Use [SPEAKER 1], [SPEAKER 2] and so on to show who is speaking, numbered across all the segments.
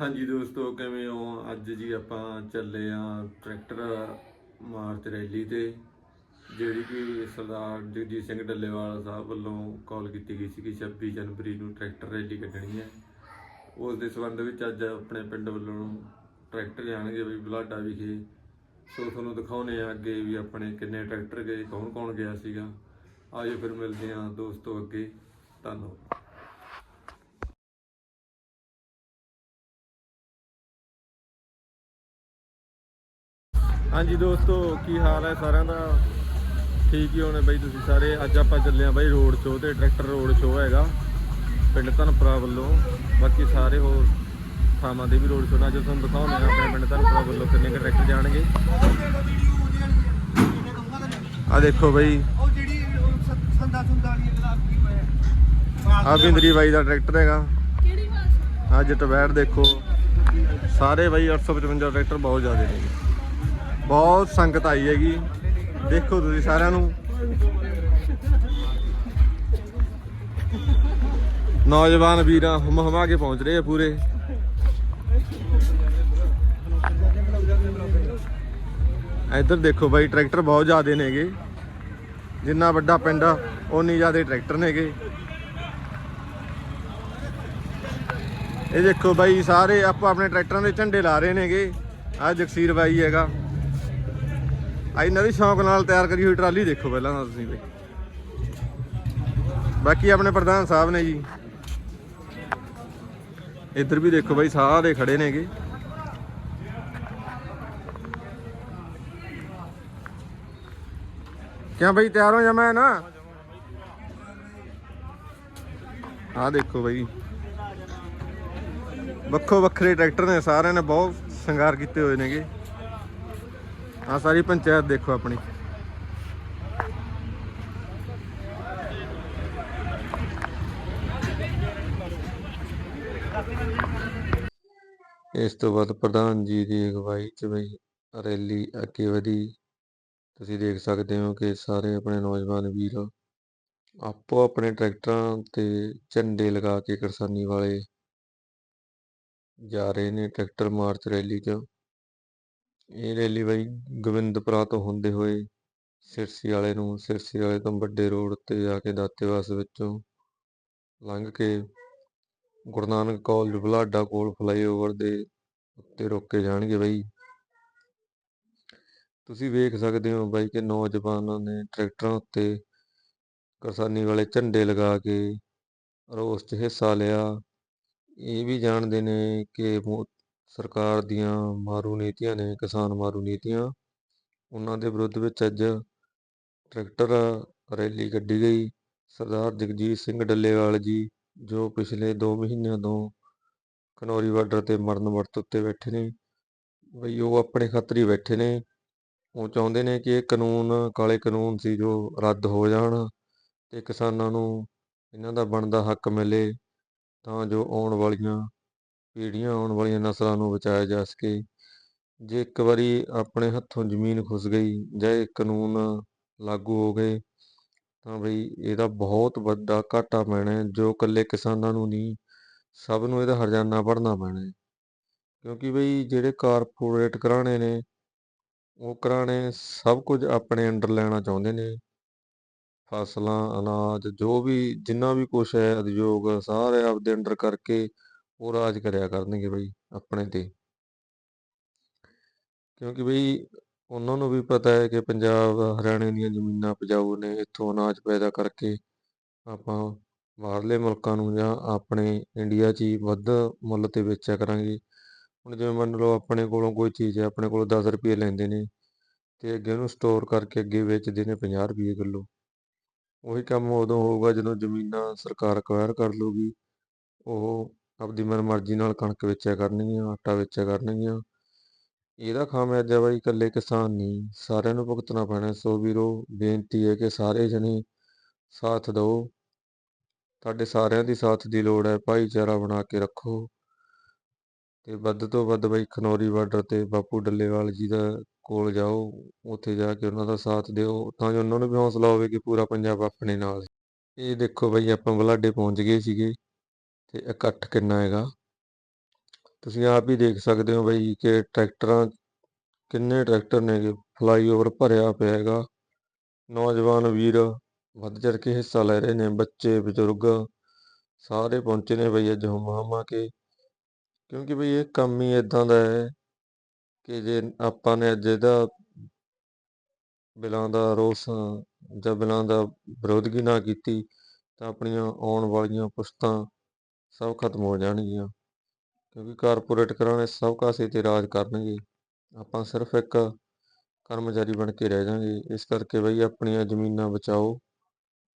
[SPEAKER 1] ਹਾਂਜੀ ਦੋਸਤੋ, ਕਿਵੇਂ ਹੋ? ਅੱਜ ਜੀ ਆਪਾਂ ਚੱਲੇ ਆ ਟਰੈਕਟਰ ਮਾਰਚ ਰੈਲੀ ਤੇ, ਜਿਹੜੀ ਕਿ ਸਰਦਾਰ ਜਗਜੀਤ ਸਿੰਘ ਡੱਲੇਵਾਲ ਸਾਹਿਬ ਵੱਲੋਂ ਕਾਲ ਕੀਤੀ ਗਈ ਸੀ ਕਿ 26 ਜਨਵਰੀ ਨੂੰ ਟਰੈਕਟਰ ਰੈਲੀ ਕੱਢਣੀ ਹੈ। ਉਸ ਦੇ ਸੰਬੰਧ ਵਿੱਚ ਅੱਜ ਆਪਣੇ ਪਿੰਡ ਵੱਲੋਂ ਟਰੈਕਟਰ ਜਾਣਗੇ ਵੀ ਬਲਾਡਾ ਵਿਖੇ। ਸੋ ਤੁਹਾਨੂੰ ਦਿਖਾਉਨੇ ਆ ਅੱਗੇ ਵੀ ਆਪਣੇ ਕਿੰਨੇ ਟਰੈਕਟਰ ਗਏ ਕੌਣ ਕੌਣ ਗਿਆ ਸੀਗਾ। ਆਜੋ ਫਿਰ ਮਿਲਦੇ ਆ ਦੋਸਤੋ ਅੱਗੇ। ਧੰਨਵਾਦ। ਹਾਂਜੀ ਦੋਸਤੋ ਕੀ ਹਾਲ ਹੈ ਸਾਰਿਆਂ ਦਾ? ਠੀਕ ਹੀ ਹੋਣੇ ਬਾਈ ਤੁਸੀਂ ਸਾਰੇ। ਅੱਜ ਆਪਾਂ ਚੱਲੇ ਆ ਬਾਈ ਰੋਡ ਸ਼ੋਅ ਤੇ ਟਰੈਕਟਰ ਰੋਡ ਸ਼ੋਅ ਹੈਗਾ ਪਿੰਡ ਧਨਪੁਰਾ ਵੱਲੋਂ। ਬਾਕੀ ਸਾਰੇ ਹੋਰ ਥਾਵਾਂ ਦੇ ਵੀ ਰੋਡ ਸ਼ੋਅ ਨੇ। ਅੱਜ ਤੁਹਾਨੂੰ ਦਿਖਾਉਂਦੇ ਆ ਆਪਣੇ ਪਿੰਡ ਧਨਪੁਰਾ ਵੱਲੋਂ ਕਿੰਨੇ ਕੁ ਟਰੈਕਟਰ ਜਾਣਗੇ। ਆ ਦੇਖੋ ਬਾਈ।
[SPEAKER 2] ਉਹ ਜਿਹੜੀ ਸੰਦਾ ਸੁੰਦਾ ਵਾਲੀ ਗਲਾਸ ਕੀ ਹੋਇਆ
[SPEAKER 1] ਆ ਬਿੰਦਰੀ ਬਾਈ ਦਾ ਟਰੈਕਟਰ ਹੈਗਾ।
[SPEAKER 3] ਕਿਹੜੀ ਭਾਸ਼ਾ
[SPEAKER 1] ਆ ਜਟਵੈੜ ਦੇਖੋ। ਸਾਰੇ ਬਾਈ 855 ਟਰੈਕਟਰ ਬਹੁਤ ਜ਼ਿਆਦੇ ਨੇ। ਬਹੁਤ ਸੰਗਤ ਆਈ ਹੈਗੀ। ਦੇਖੋ ਤੁਸੀਂ ਸਾਰਿਆਂ ਨੂੰ। ਨੌਜਵਾਨ ਵੀਰਾਂ, ਹਮ ਹਮਾ ਕੇ ਪਹੁੰਚ ਰਹੇ ਆ ਪੂਰੇ। ਇੱਧਰ ਦੇਖੋ ਬਾਈ, ਟਰੈਕਟਰ ਬਹੁਤ ਜ਼ਿਆਦੇ ਨੇਗੇ ਜਿੰਨਾ ਵੱਡਾ ਪਿੰਡ ਆ, ਓਨੀ ਜ਼ਿਆਦੇ ਟਰੈਕਟਰ ਨੇਗੇ ਇਹ ਦੇਖੋ ਬਾਈ, ਸਾਰੇ ਆਪਾਂ ਆਪਣੇ ਟਰੈਕਟਰਾਂ ਦੇ ਝੰਡੇ ਲਾ ਰਹੇ ਨੇਗੇ ਆ ਜਗਸੀਰ ਬਾਈ ਹੈਗਾ। ਆ ਇਹਨਾਂ ਦੀ ਸ਼ੌਂਕ ਨਾਲ ਤਿਆਰ ਕਰੀ ਹੋਈ ਟਰਾਲੀ ਦੇਖੋ ਪਹਿਲਾਂ ਤਾਂ ਤੁਸੀਂ ਬਈ ਬਾਕੀ ਆਪਣੇ ਪ੍ਰਧਾਨ ਸਾਹਿਬ ਨੇ ਜੀ। ਇੱਧਰ ਵੀ ਦੇਖੋ ਬਾਈ ਸਾਰੇ ਖੜੇ ਨੇਗੇ। ਕਿਆ ਬਾਈ, ਤਿਆਰ ਹੋ ਜਾ ਮੈਂ ਨਾ? ਆ ਦੇਖੋ ਬਾਈ। ਵੱਖੋ ਵੱਖਰੇ ਟਰੈਕਟਰ ਨੇ, ਸਾਰਿਆਂ ਨੇ ਬਹੁਤ ਸ਼ਿੰਗਾਰ ਕੀਤੇ ਹੋਏ ਨੇਗੇ। ਆ ਸਾਰੀ ਪੰਚਾਇਤ ਦੇਖੋ ਆਪਣੀ। ਇਸ ਤੋਂ ਬਾਅਦ ਪ੍ਰਧਾਨ ਜੀ ਦੀ ਅਗਵਾਈ 'ਚ ਬਈ ਰੈਲੀ ਅੱਗੇ ਵਧੀ। ਤੁਸੀਂ ਦੇਖ ਸਕਦੇ ਹੋ ਕਿ ਸਾਰੇ ਆਪਣੇ ਨੌਜਵਾਨ ਵੀਰ ਆਪੋ ਆਪਣੇ ਟਰੈਕਟਰਾਂ ਤੇ ਝੰਡੇ ਲਗਾ ਕੇ ਕਿਰਸਾਨੀ ਵਾਲੇ ਜਾ ਰਹੇ ਨੇ ਟਰੈਕਟਰ ਮਾਰਚ ਰੈਲੀ 'ਚ। ਇਹ ਰੈਲੀ ਬਾਈ ਗੋਬਿੰਦਪੁਰਾ ਤੋਂ ਹੁੰਦੇ ਹੋਏ ਸਿਰਸੀ ਵਾਲੇ ਨੂੰ, ਸਿਰਸੀ ਵਾਲੇ ਤੋਂ ਵੱਡੇ ਰੋਡ ਤੇ ਜਾ ਕੇ ਦਾਤੇਵਾਸ ਵਿੱਚੋਂ ਲੰਘ ਕੇ ਗੁਰੂ ਨਾਨਕ ਕਾਲਜ ਬੁਲਾਡਾ ਕੋਲ ਫਲਾਈਓਵਰ ਦੇ ਉੱਤੇ ਰੋਕੇ ਜਾਣਗੇ ਬਾਈ। ਤੁਸੀਂ ਵੇਖ ਸਕਦੇ ਹੋ ਬਾਈ ਕਿ ਨੌਜਵਾਨਾਂ ਨੇ ਟਰੈਕਟਰਾਂ ਉੱਤੇ ਕਿਸਾਨੀ ਵਾਲੇ ਝੰਡੇ ਲਗਾ ਕੇ ਰੋਸ 'ਚ ਹਿੱਸਾ ਲਿਆ। ਇਹ ਵੀ ਜਾਣਦੇ ਨੇ ਕਿ ਸਰਕਾਰ ਦੀਆਂ ਮਾਰੂ ਨੀਤੀਆਂ ਨੇ, ਕਿਸਾਨ ਮਾਰੂ ਨੀਤੀਆਂ, ਉਹਨਾਂ ਦੇ ਵਿਰੁੱਧ ਵਿੱਚ ਅੱਜ ਟਰੈਕਟਰ, ਰੈਲੀ ਕੱਢੀ ਗਈ। ਸਰਦਾਰ ਜਗਜੀਤ ਸਿੰਘ ਡੱਲੇਵਾਲ ਜੀ, ਜੋ ਪਿਛਲੇ 2 ਮਹੀਨਿਆਂ ਤੋਂ ਖਨੌਰੀ ਬਾਰਡਰ ਤੇ ਮਰਨ ਵਰਤ ਉੱਤੇ ਬੈਠੇ ਨੇ, ਬਈ ਉਹ ਆਪਣੇ ਖਤਰੀ ਬੈਠੇ ਨੇ। ਉਹ ਚਾਹੁੰਦੇ ਨੇ ਕਿ ਇਹ ਕਾਨੂੰਨ, ਕਾਲੇ ਕਾਨੂੰਨ ਸੀ ਜੋ ਰੱਦ ਹੋ ਜਾਣ ਤੇ ਕਿਸਾਨਾਂ ਨੂੰ ਇਹਨਾਂ ਦਾ ਬਣਦਾ ਹੱਕ ਮਿਲੇ, ਤਾਂ ਜੋ ਆਉਣ ਵਾਲੀਆਂ ਪੀੜ੍ਹੀਆਂ ਆਉਣ ਵਾਲੀਆਂ ਨਸਲਾਂ ਨੂੰ ਬਚਾਇਆ ਜਾ ਸਕੇ। ਜੇ ਇੱਕ ਵਾਰੀ ਆਪਣੇ ਹੱਥੋਂ ਜ਼ਮੀਨ ਖੁੱਸ ਗਈ ਜਾਂ ਇਹ ਕਾਨੂੰਨ ਲਾਗੂ ਹੋ ਗਏ, ਤਾਂ ਬਈ ਇਹਦਾ ਬਹੁਤ ਵੱਡਾ ਘਾਟਾ ਪੈਣਾ ਹੈ, ਜੋ ਇਕੱਲੇ ਕਿਸਾਨਾਂ ਨੂੰ ਨਹੀਂ, ਸਭ ਨੂੰ ਇਹਦਾ ਹਰਜਾਨਾ ਭਰਨਾ ਪੈਣਾ ਹੈ। ਕਿਉਂਕਿ ਬਈ ਜਿਹੜੇ ਕਾਰਪੋਰੇਟ ਘਰਾਣੇ ਨੇ, ਉਹ ਘਰਾਣੇ ਸਭ ਕੁਝ ਆਪਣੇ ਅੰਡਰ ਲੈਣਾ ਚਾਹੁੰਦੇ ਨੇ। ਫਸਲਾਂ, ਅਨਾਜ, ਜੋ ਵੀ, ਜਿੰਨਾ ਵੀ ਕੁਛ ਹੈ ਉਦਯੋਗ, ਸਾਰੇ ਆਪਦੇ ਅੰਡਰ ਕਰਕੇ ਉਹ ਰਾਜ ਕਰਿਆ ਕਰਨਗੇ ਬਈ, ਆਪਣੇ ਤੇ। ਕਿਉਂਕਿ ਬਈ ਉਹਨਾਂ ਨੂੰ ਵੀ ਪਤਾ ਹੈ ਕਿ ਪੰਜਾਬ, ਹਰਿਆਣੇ ਦੀਆਂ ਜ਼ਮੀਨਾਂ ਉਪਜਾਊ ਨੇ, ਇੱਥੋਂ ਅਨਾਜ ਪੈਦਾ ਕਰਕੇ ਆਪਾਂ ਬਾਹਰਲੇ ਮੁਲਕਾਂ ਨੂੰ ਜਾਂ ਆਪਣੇ ਇੰਡੀਆ 'ਚ ਹੀ ਵੱਧ ਮੁੱਲ ਤੇ ਵੇਚਿਆ ਕਰਾਂਗੇ। ਹੁਣ ਜਿਵੇਂ ਮੰਨ ਲਓ ਆਪਣੇ ਕੋਲੋਂ ਕੋਈ ਚੀਜ਼ ਹੈ, ਆਪਣੇ ਕੋਲੋਂ 10 ਰੁਪਏ ਲੈਂਦੇ ਨੇ ਤੇ ਅੱਗੇ ਉਹਨੂੰ ਸਟੋਰ ਕਰਕੇ ਅੱਗੇ ਵੇਚਦੇ ਨੇ 50 ਰੁਪਏ ਕਿਲੋ। ਉਹੀ ਕੰਮ ਉਦੋਂ ਹੋਊਗਾ ਜਦੋਂ ਜ਼ਮੀਨਾਂ ਸਰਕਾਰ ਅਕਵਾਇਰ ਕਰ ਲੂਗੀ ਉਹ ਆਪਦੀ ਮਨਮਰਜ਼ੀ ਨਾਲ ਕਣਕ ਵੇਚਿਆ ਕਰਨਗੀਆਂ, ਆਟਾ ਵੇਚਿਆ ਕਰਨਗੀਆਂ। ਇਹਦਾ ਖਾਮਿਆਜਾ ਬਾਈ ਇਕੱਲੇ ਕਿਸਾਨ ਨਹੀਂ, ਸਾਰਿਆਂ ਨੂੰ ਭੁਗਤਣਾ ਪੈਣਾ। ਸੋ ਵੀਰੋ, ਬੇਨਤੀ ਹੈ ਕਿ ਸਾਰੇ ਜਣੇ ਸਾਥ ਦਿਓ। ਤੁਹਾਡੇ ਸਾਰਿਆਂ ਦੀ ਸਾਥ ਦੀ ਲੋੜ ਹੈ। ਭਾਈਚਾਰਾ ਬਣਾ ਕੇ ਰੱਖੋ। ਤੇ ਵੱਧ ਤੋਂ ਵੱਧ ਬਾਈ ਖਨੌਰੀ ਬਾਰਡਰ ਤੇ ਬਾਪੂ ਡੱਲੇਵਾਲ ਜੀ ਦਾ ਕੋਲ ਜਾਓ। ਉੱਥੇ ਜਾ ਕੇ ਉਹਨਾਂ ਦਾ ਸਾਥ ਦਿਓ। ਤਾਂ ਜੋ ਉਹਨਾਂ ਨੂੰ ਵੀ ਹੌਸਲਾ ਹੋਵੇ ਕਿ ਪੂਰਾ ਪੰਜਾਬ ਆਪਣੇ ਨਾਲ ਇਹ ਦੇਖੋ ਬਾਈ ਆਪਾਂ ਬਲਾਡੇ ਪਹੁੰਚ ਗਏ ਸੀਗੇ। ਤੇ ਇਕੱਠ ਕਿੰਨਾ ਹੈਗਾ? ਤੁਸੀਂ ਆਪ ਹੀ ਦੇਖ ਸਕਦੇ ਹੋ ਬਈ ਕਿ ਟਰੈਕਟਰਾਂ, ਕਿੰਨੇ ਟਰੈਕਟਰ ਨੇਗੇ ਫਲਾਈਓਵਰ ਭਰਿਆ ਪਿਆ ਹੈਗਾ। ਨੌਜਵਾਨ ਵੀਰ ਵੱਧ ਚੜ ਕੇ ਹਿੱਸਾ ਲੈ ਰਹੇ ਨੇ, ਬੱਚੇ, ਬਜ਼ੁਰਗ ਸਾਰੇ ਪਹੁੰਚੇ ਨੇ ਬਈ ਅੱਜ ਹੁਮਾ ਕੇ। ਕਿਉਂਕਿ ਬਈ ਇਹ ਕੰਮ ਹੀ ਇਦਾਂ ਦਾ ਹੈ ਕਿ ਜੇ ਆਪਾਂ ਨੇ ਅੱਜ ਇਹਦਾ ਬਿਲਾਂ ਦਾ ਰੋਸ ਜਾਂ ਬਿਲਾਂ ਦਾ ਵਿਰੋਧਗੀ ਨਾ ਕੀਤੀ ਤਾਂ ਆਪਣੀਆਂ ਆਉਣ ਵਾਲੀਆਂ ਪੁਸ਼ਤਾਂ ਸਭ ਖਤਮ ਹੋ ਜਾਣਗੀਆਂ। ਕਿਉਂਕਿ ਕਾਰਪੋਰੇਟ ਘਰਾਣੇ ਸਭ ਕਾਸੇ ਤੇ ਰਾਜ ਕਰਨਗੇ। ਆਪਾਂ ਸਿਰਫ ਇੱਕ ਕਰਮਚਾਰੀ ਬਣ ਕੇ ਰਹਿ ਜਾਾਂਗੇ ਇਸ ਕਰਕੇ ਬਈ ਆਪਣੀਆਂ ਜ਼ਮੀਨਾਂ ਬਚਾਓ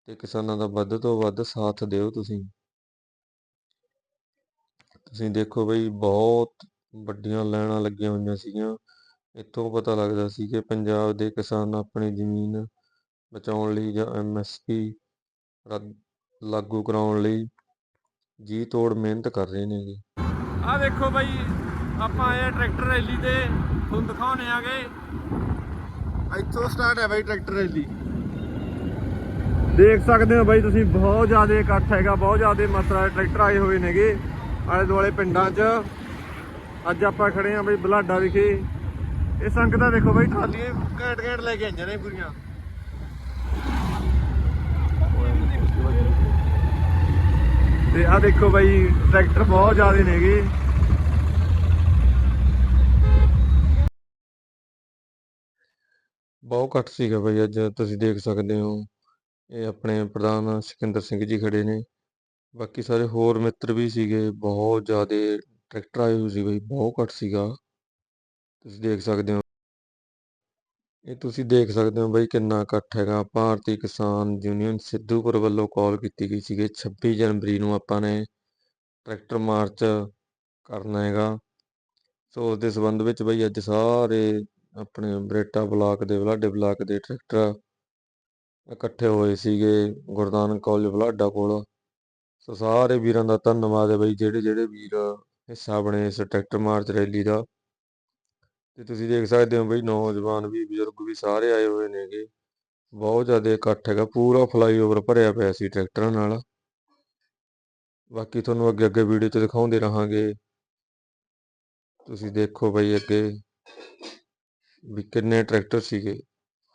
[SPEAKER 1] ਤੇ ਕਿਸਾਨਾਂ ਦਾ ਵੱਧ ਤੋਂ ਵੱਧ ਸਾਥ ਦਿਓ ਤੁਸੀਂ। ਤੁਸੀਂ ਦੇਖੋ ਬਈ ਬਹੁਤ ਵੱਡੀਆਂ ਲਾਈਨਾਂ ਲੱਗੀਆਂ ਹੋਈਆਂ ਸੀਗੀਆਂ। ਇੱਥੋਂ ਪਤਾ ਲੱਗਦਾ ਸੀ ਕਿ ਪੰਜਾਬ ਦੇ ਕਿਸਾਨ ਆਪਣੀ ਜ਼ਮੀਨ ਬਚਾਉਣ ਲਈ ਜਾਂ ਐਮਐਸਪੀ ਲਾਗੂ ਕਰਾਉਣ ਲਈ ਜੀ ਤੋੜ ਮਿਹਨਤ ਕਰ ਰਹੇ ਨੇਗੇ
[SPEAKER 2] ਆ ਦੇਖੋ ਬਾਈ, ਆਪਾਂ ਆਏ ਆ ਟਰੈਕਟਰ ਰੈਲੀ ਤੇ ਤੁਹਾਨੂੰ ਦਿਖਾਉਣੇ ਆਗੇ। ਇੱਥੋਂ ਸਟਾਰਟ ਹੈ ਬਾਈ ਟਰੈਕਟਰ ਰੈਲੀ। ਦੇਖ ਸਕਦੇ ਹੋ ਬਾਈ ਤੁਸੀਂ, ਬਹੁਤ ਜ਼ਿਆਦਾ ਇਕੱਠ ਹੈਗਾ, ਬਹੁਤ ਜ਼ਿਆਦਾ ਮਾਤਰਾ ਦੇ ਟਰੈਕਟਰ ਆਏ ਹੋਏ ਨੇਗੇ ਆਲੇ ਦੁਆਲੇ ਪਿੰਡਾਂ 'ਚ। ਅੱਜ ਆਪਾਂ ਖੜੇ ਆ ਬਾਈ ਬਲਾਡਾ ਵਿਖੇ। ਇਹ ਸੰਗਤਾਂ ਦੇਖੋ ਬਾਈ, ਟਰਾਲੀਆਂ ਘੈਂਟ ਘੈਂਟ ਲੈ ਕੇ ਆਈਆਂ ਨੇ ਪੂਰੀਆਂ। ਤੇ ਆ ਦੇਖੋ ਬਾਈ, ਟਰੈਕਟਰ ਬਹੁਤ ਜ਼ਿਆਦੇ ਨੇਗੇ
[SPEAKER 1] ਬਹੁਤ ਘੱਟ ਸੀਗਾ ਬਈ ਅੱਜ, ਤੁਸੀਂ ਦੇਖ ਸਕਦੇ ਹੋ। ਇਹ ਆਪਣੇ ਪ੍ਰਧਾਨ ਸਿਕੰਦਰ ਸਿੰਘ ਜੀ ਖੜੇ ਨੇ। ਬਾਕੀ ਸਾਰੇ ਹੋਰ ਮਿੱਤਰ ਵੀ ਸੀਗੇ, ਬਹੁਤ ਜ਼ਿਆਦੇ ਟਰੈਕਟਰ ਆਏ ਹੋਏ ਸੀ ਬਈ, ਬਹੁਤ ਘੱਟ ਸੀਗਾ। ਤੁਸੀਂ ਦੇਖ ਸਕਦੇ ਹੋ। ਇਹ ਤੁਸੀਂ ਦੇਖ ਸਕਦੇ ਹੋ ਬਈ ਕਿੰਨਾ ਇਕੱਠ ਹੈਗਾ। ਭਾਰਤੀ ਕਿਸਾਨ ਯੂਨੀਅਨ ਸਿੱਧੂਪੁਰ ਵੱਲੋਂ ਕਾਲ ਕੀਤੀ ਗਈ ਸੀਗੀ। 26 ਜਨਵਰੀ ਨੂੰ ਆਪਾਂ ਨੇ ਟਰੈਕਟਰ ਮਾਰਚ ਕਰਨਾ ਹੈਗਾ। ਸੋ ਉਸ ਦੇ ਸੰਬੰਧ ਵਿੱਚ ਬਈ ਅੱਜ ਸਾਰੇ ਆਪਣੇ ਬਰੇਟਾ ਬਲਾਕ ਦੇ, ਬਲਾਡੇ ਬਲਾਕ ਦੇ ਟਰੈਕਟਰ ਇਕੱਠੇ ਹੋਏ ਸੀਗੇ ਗੁਰਦਾਨ ਕਾਲਜ ਬਲਾਡਾ ਕੋਲ। ਸੋ ਸਾਰੇ ਵੀਰਾਂ ਦਾ ਧੰਨਵਾਦ ਹੈ ਬਈ ਜਿਹੜੇ ਜਿਹੜੇ ਵੀਰ ਹਿੱਸਾ ਬਣੇ ਇਸ ਟਰੈਕਟਰ ਮਾਰਚ ਰੈਲੀ ਦਾ। ਤੇ ਤੁਸੀਂ ਦੇਖ ਸਕਦੇ ਹੋ ਬਈ ਨੌਜਵਾਨ ਵੀ, ਬਜ਼ੁਰਗ ਵੀ ਸਾਰੇ ਆਏ ਹੋਏ ਨੇਗੇ। ਬਹੁਤ ਜ਼ਿਆਦਾ ਇਕੱਠ ਹੈਗਾ, ਪੂਰਾ ਫਲਾਈਓਵਰ ਭਰਿਆ ਪਿਆ ਸੀ ਟਰੈਕਟਰਾਂ ਨਾਲ। ਬਾਕੀ ਤੁਹਾਨੂੰ ਅੱਗੇ ਅੱਗੇ ਵੀਡੀਓ 'ਚ ਦਿਖਾਉਂਦੇ ਰਹਾਂਗੇ। ਤੁਸੀਂ ਦੇਖੋ ਬਈ ਅੱਗੇ ਵੀ ਕਿੰਨੇ ਟਰੈਕਟਰ ਸੀਗੇ।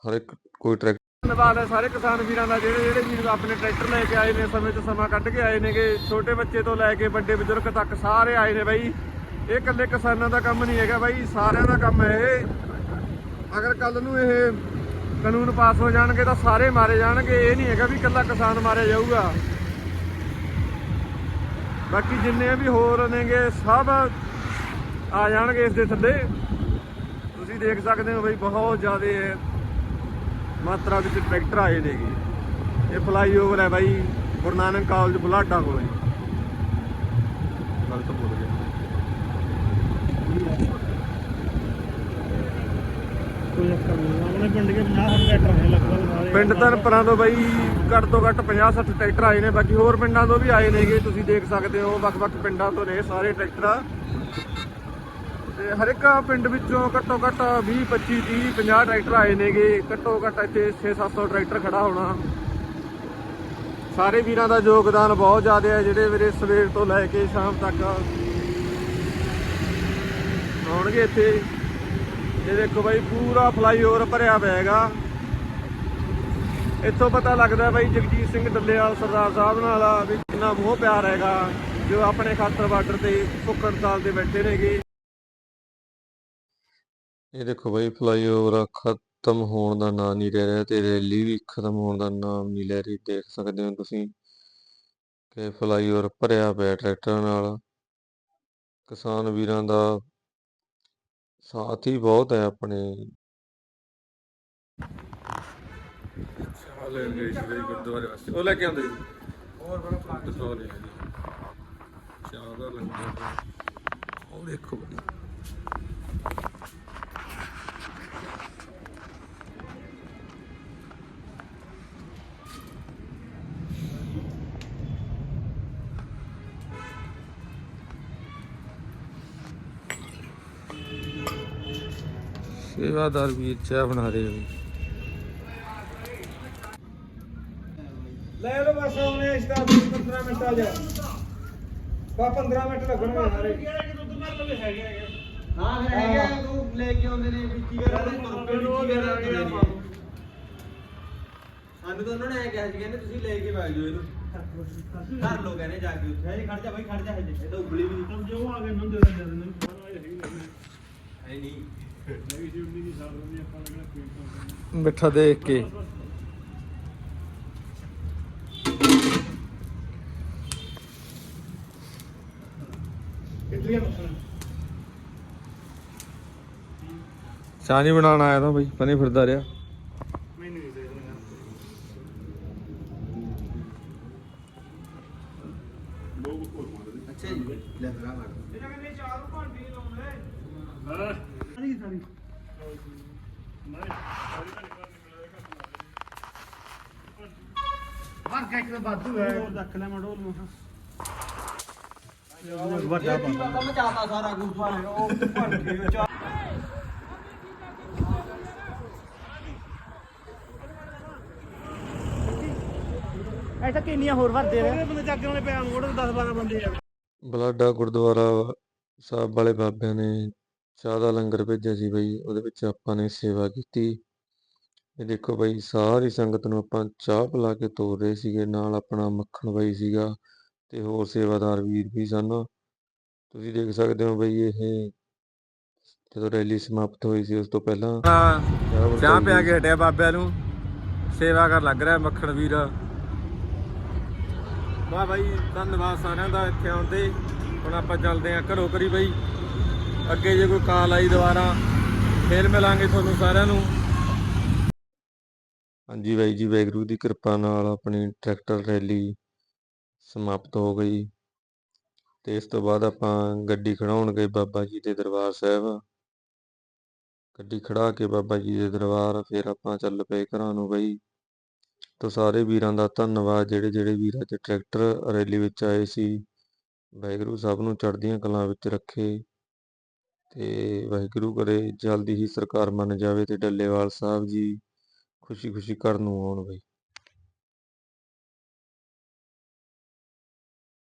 [SPEAKER 1] ਹਰ ਇੱਕ, ਕੋਈ ਟਰੈਕਟਰ
[SPEAKER 2] ਧੰਨਵਾਦ ਹੈ ਸਾਰੇ ਕਿਸਾਨ ਵੀਰਾਂ ਦਾ, ਜਿਹੜੇ ਜਿਹੜੇ ਵੀਰ ਆਪਣੇ ਟਰੈਕਟਰ ਲੈ ਕੇ ਆਏ ਨੇ, ਸਮੇਂ ਤੋਂ ਸਮਾਂ ਕੱਢ ਕੇ ਆਏ ਨੇਗੇ। ਛੋਟੇ ਬੱਚੇ ਤੋਂ ਲੈ ਕੇ ਵੱਡੇ ਬਜ਼ੁਰਗ ਤੱਕ ਸਾਰੇ ਆਏ ਨੇ ਬਾਈ। ਇਹ ਇਕੱਲੇ ਕਿਸਾਨਾਂ ਦਾ ਕੰਮ ਨਹੀਂ ਹੈਗਾ ਬਾਈ, ਸਾਰਿਆਂ ਦਾ ਕੰਮ ਹੈ ਇਹ। ਅਗਰ ਕੱਲ ਨੂੰ ਇਹ ਕਾਨੂੰਨ ਪਾਸ ਹੋ ਜਾਣਗੇ ਤਾਂ ਸਾਰੇ ਮਾਰੇ ਜਾਣਗੇ। ਇਹ ਨਹੀਂ ਹੈਗਾ ਵੀ ਇਕੱਲਾ ਕਿਸਾਨ ਮਾਰਿਆ ਜਾਊਗਾ। ਬਾਕੀ ਜਿੰਨੇ ਵੀ ਹੋਰ ਨੇਗੇ, ਸਭ ਆ ਜਾਣਗੇ ਇਸ ਦੇ ਥੱਲੇ। ਤੁਸੀਂ ਦੇਖ ਸਕਦੇ ਹੋ ਬਈ, ਬਹੁਤ ਜ਼ਿਆਦਾ ਮਾਤਰਾ ਵਿੱਚ ਟਰੈਕਟਰ ਆਏ ਨੇਗੇ। ਇਹ ਫਲਾਈਓਵਰ ਹੈ ਬਾਈ, ਗੁਰੂ ਨਾਨਕ ਕਾਲਜ ਬੁਲਾਡਾ ਕੋਲ। ਗਲਤ ਬੋਲ ਗਿਆ
[SPEAKER 3] ਕੋਈ ਚੱਕਰ ਨਹੀਂ ਆਪਣੇ ਪਿੰਡ ਦੇ 50 ਟਰੈਕਟਰ ਨੇ ਲਗਭਗ ਸਾਰੇ
[SPEAKER 2] ਪਿੰਡ ਧਨਪੁਰਾਂ ਤੋਂ ਬਾਈ ਘੱਟ ਤੋਂ ਘੱਟ 50 60 ਟਰੈਕਟਰ ਆਏ ਨੇ, ਬਾਕੀ ਹੋਰ ਪਿੰਡਾਂ ਤੋਂ ਵੀ ਆਏ ਨੇਗੇ, ਤੁਸੀਂ ਦੇਖ ਸਕਦੇ ਹੋ, ਵੱਖ-ਵੱਖ ਪਿੰਡਾਂ ਤੋਂ ਨੇ ਸਾਰੇ ਟਰੈਕਟਰ। ਤੇ ਹਰ ਇੱਕ ਪਿੰਡ ਵਿੱਚੋਂ ਘੱਟੋ ਘੱਟ 20 25 30 50 ਟਰੈਕਟਰ ਆਏ ਨੇਗੇ, ਘੱਟੋ ਘੱਟ ਇੱਥੇ 6-700 ਟਰੈਕਟਰ ਖੜਾ ਹੋਣਾ। ਸਾਰੇ ਵੀਰਾਂ ਦਾ ਯੋਗਦਾਨ ਬਹੁਤ ਜ਼ਿਆਦਾ ਹੈ, ਜਿਹੜੇ ਵੀਰੇ ਸਵੇਰ ਤੋਂ ਲੈ ਕੇ ਸ਼ਾਮ ਤੱਕ ਆਉਣਗੇ ਇੱਥੇ। ਇਹ ਦੇਖੋ ਬਾਈ, ਪੂਰਾ ਫਲਾਈਓਵਰ ਭਰਿਆ ਪਿਆ ਹੈਗਾ। ਇੱਥੋਂ ਪਤਾ ਲੱਗਦਾ ਬਾਈ, ਜਗਜੀਤ ਸਿੰਘ ਡੱਲੇਵਾਲ ਸਰਦਾਰ ਸਾਹਿਬ ਨਾਲ ਆ, ਵੀ ਕਿੰਨਾ ਮੋਹ ਪਿਆਰ ਹੈਗਾ, ਜੋ ਆਪਣੇ ਖਾਤਰ ਬਾਰਡਰ ਤੇ ਭੁੱਖ ਹੜਤਾਲ ਤੇ ਬੈਠੇ ਨੇਗੇ।
[SPEAKER 1] ਇਹ ਦੇਖੋ ਬਈ, ਫਲਾਈਓਵਰ ਖਤਮ ਹੋਣ ਦਾ ਨਾਂ ਨਹੀਂ ਲੈ ਰਿਹਾ, ਤੇ ਰੈਲੀ ਵੀ ਖਤਮ ਹੋਣ ਦਾ ਨਾਮ ਨਹੀਂ ਲੈ ਰਹੀ, ਦੇਖ ਸਕਦੇ ਹੋ ਤੁਸੀਂ ਕਿ ਫਲਾਈਓਵਰ ਭਰਿਆ ਪਿਆ ਟਰੈਕਟਰਾਂ ਨਾਲ। ਕਿਸਾਨ ਵੀਰਾਂ ਦਾ ਸਾਥ ਬਹੁਤ ਹੈ ਆਪਣੇ। ਗਏ ਸੀ ਬਈ ਗੁਰਦੁਆਰੇ ਵਾਸਤੇ। ਉਹ ਲੈ ਕੇ ਆਉਂਦੇ ਜੀ ਹੋਰ ਬੜਾ ਦਿਖਾ ਲਿਆ ਜੀ। ਚਾਹ ਦਾ ਲੰਗਰ। ਉਹ ਦੇਖੋ ਬਈ। ਸੇਵਾਦਾਰ ਵੀਰ ਚਾਹ ਬਣਾ ਰਹੇ ਹੋ
[SPEAKER 2] ਲੈ ਲਓ ਬਸ ਉਹਨੇ ਇਸ ਦਾ 15 ਮਿੰਟ ਆ ਜਾ ਬਾ 15 ਮਿੰਟ ਲੱਗਣਗੇ ਸਾਰੇ।
[SPEAKER 4] ਹਾਂ ਫਿਰ ਹੈਗਾ ਤੂੰ ਲੈ ਕੇ ਆਉਂਦੇ ਨੇ ਵਿੱਚੀ ਕਰ ਉਹਦੇ ਤੁਰ ਪਏ ਵਿੱਚੀ ਕਰ ਤੁਰੇ ਨੇ। ਸਾਨੂੰ ਤਾਂ ਉਹਨਾਂ ਨੇ ਐ ਕਿਹਾ ਸੀ ਕਹਿੰਦੇ ਤੁਸੀਂ ਲੈ ਕੇ ਵਗ ਜਾਓ ਇਹਨੂੰ। ਘਰ ਲੋ ਕਹਿੰਦੇ ਜਾ ਕੇ ਉੱਥੇ ਖੜ ਜਾ ਬਾਈ ਖੜ ਜਾ ਹਜੇ। ਇਹ ਤਾਂ ਉਗਲੀ ਵੀ ਨਹੀਂ
[SPEAKER 3] ਜੋ ਆ ਗਏ ਨੂੰ ਦੇ ਦੇ ਦੇ ਨੇ। ਬਾਹਰ ਆਏ ਹੈਗੀ
[SPEAKER 4] ਹੈ ਨਹੀਂ।
[SPEAKER 3] ਹੈਗੀ ਸੀ
[SPEAKER 2] ਮਿੱਠਾ ਦੇਖ ਕੇ।
[SPEAKER 3] ਇਟਲੀਆਂ ਮੱਖਣ
[SPEAKER 2] ਚਾਹ ਨਹੀਂ ਬਣਾਉਣ ਆਇਆ ਤਾਂ ਬਈ ਪਨੀ ਫਿਰਦਾ ਰਿਹਾ
[SPEAKER 3] ਮੈਨੂੰ ਨਹੀਂ ਦੇ ਦੇਣਾ
[SPEAKER 4] ਅੱਛਾ ਜੀ ਲੈ ਫਰਾ ਮਾਰ
[SPEAKER 3] ਹਾਂ ਸਾਰੀ ਸਾਰੀ ਮੈਂ ਸਾਰੀ ਤਾਂ ਨਿਕਲ ਹਰ ਕੈਕ ਦਾ ਬਾਦੂ ਹੈ। ਉਹ ਰੱਖ ਲੈ ਮੜੋਲ ਨੂੰ ਵੱਡਾ
[SPEAKER 4] ਇਹ
[SPEAKER 3] ਪਾ
[SPEAKER 4] ਕੰਮ ਚਾਹਤਾ ਸਾਰਾ ਗੁੱਫਾ ਨੇ ਉਹ ਭਰ ਕੇ ਚਾ
[SPEAKER 3] ਐਸਾ ਕਿੰਨੀਆਂ ਹੋਰ ਭਰਦੇ ਰਹੇ ਬੰਦੇ ਚੱਕ ਕੇ ਉਹਨੇ ਪਿਆ ਮੋੜ 10 12 ਬੰਦੇ ਆ।
[SPEAKER 1] ਬਲਾਡਾ ਗੁਰਦੁਆਰਾ ਸਾਹਿਬ ਵਾਲੇ ਬਾਬਿਆਂ ਨੇ ਚਾਹ ਦਾ ਲੰਗਰ ਭੇਜਿਆ ਸੀ ਬਈ ਉਹਦੇ ਵਿੱਚ ਆਪਾਂ ਨੇ ਸੇਵਾ ਕੀਤੀ। ਇਹ ਦੇਖੋ ਬਈ ਸਾਰੀ ਸੰਗਤ ਨੂੰ ਆਪਾਂ ਚਾਹ ਪਿਲਾ ਕੇ ਤੋਰ ਰਹੇ ਸੀਗੇ ਨਾਲ ਆਪਣਾ ਮੱਖਣ ਬਾਈ ਸੀਗਾ ਤੇ ਹੋਰ ਸੇਵਾਦਾਰ ਵੀਰ ਵੀ ਸਨ। ਤੁਸੀਂ ਦੇਖ ਸਕਦੇ ਹੋ ਬਈ ਇਹ ਜਦੋਂ ਰੈਲੀ ਸਮਾਪਤ ਹੋਈ ਸੀ ਉਸ ਤੋਂ ਪਹਿਲਾਂ ਚਾਹ
[SPEAKER 2] ਪਿਆ ਕੇ ਹਟਿਆ ਬਾਬਿਆਂ ਨੂੰ। ਸੇਵਾ ਕਰ ਲੱਗ ਰਿਹਾ ਮੱਖਣ ਵੀਰ। ਵਾਹ ਬਾਈ ਧੰਨਵਾਦ ਸਾਰਿਆਂ ਦਾ ਇੱਥੇ ਆਉਣ ਤੇ। ਹੁਣ ਆਪਾਂ ਚੱਲਦੇ ਆਂ ਘਰੋਂ ਕਰੀ ਬਾਈ। ਅੱਗੇ ਜੇ ਕੋਈ ਕਾਲ ਆਈ ਦੁਬਾਰਾ ਫੇਰ ਮਿਲਾਂਗੇ ਤੁਹਾਨੂੰ ਸਾਰਿਆਂ ਨੂੰ।
[SPEAKER 1] ਹਾਂਜੀ ਬਾਈ ਜੀ, ਵਾਹਿਗੁਰੂ ਦੀ ਕਿਰਪਾ ਨਾਲ ਆਪਣੀ ਟਰੈਕਟਰ ਰੈਲੀ ਸਮਾਪਤ ਹੋ ਗਈ ਤੇ ਇਸ ਤੋਂ ਬਾਅਦ ਆਪਾਂ ਗੱਡੀ ਖੜਾਉਣ ਗਏ ਬਾਬਾ ਜੀ ਦੇ ਦਰਬਾਰ ਸਾਹਿਬ। ਗੱਡੀ ਖੜਾ ਕੇ ਬਾਬਾ ਜੀ ਦੇ ਦਰਬਾਰ, ਫਿਰ ਆਪਾਂ ਚੱਲ ਪਏ ਘਰਾਂ ਨੂੰ ਬਈ। ਤਾਂ ਸਾਰੇ ਵੀਰਾਂ ਦਾ ਧੰਨਵਾਦ, ਜਿਹੜੇ ਜਿਹੜੇ ਵੀਰ ਅੱਜ ਟਰੈਕਟਰ ਰੈਲੀ ਵਿੱਚ ਆਏ ਸੀ। ਵਾਹਿਗੁਰੂ ਸਭ ਨੂੰ ਚੜ੍ਹਦੀਆਂ ਕਲਾਂ ਵਿੱਚ ਰੱਖੇ ਤੇ ਵਾਹਿਗੁਰੂ ਕਰੇ ਜਲਦੀ ਹੀ ਸਰਕਾਰ ਮੰਨ ਜਾਵੇ ਤੇ ਡੱਲੇਵਾਲ ਸਾਹਿਬ ਜੀ। ਖੁਸ਼ੀ ਖੁਸ਼ੀ ਘਰ ਨੂੰ ਆਉਣ ਬਈ।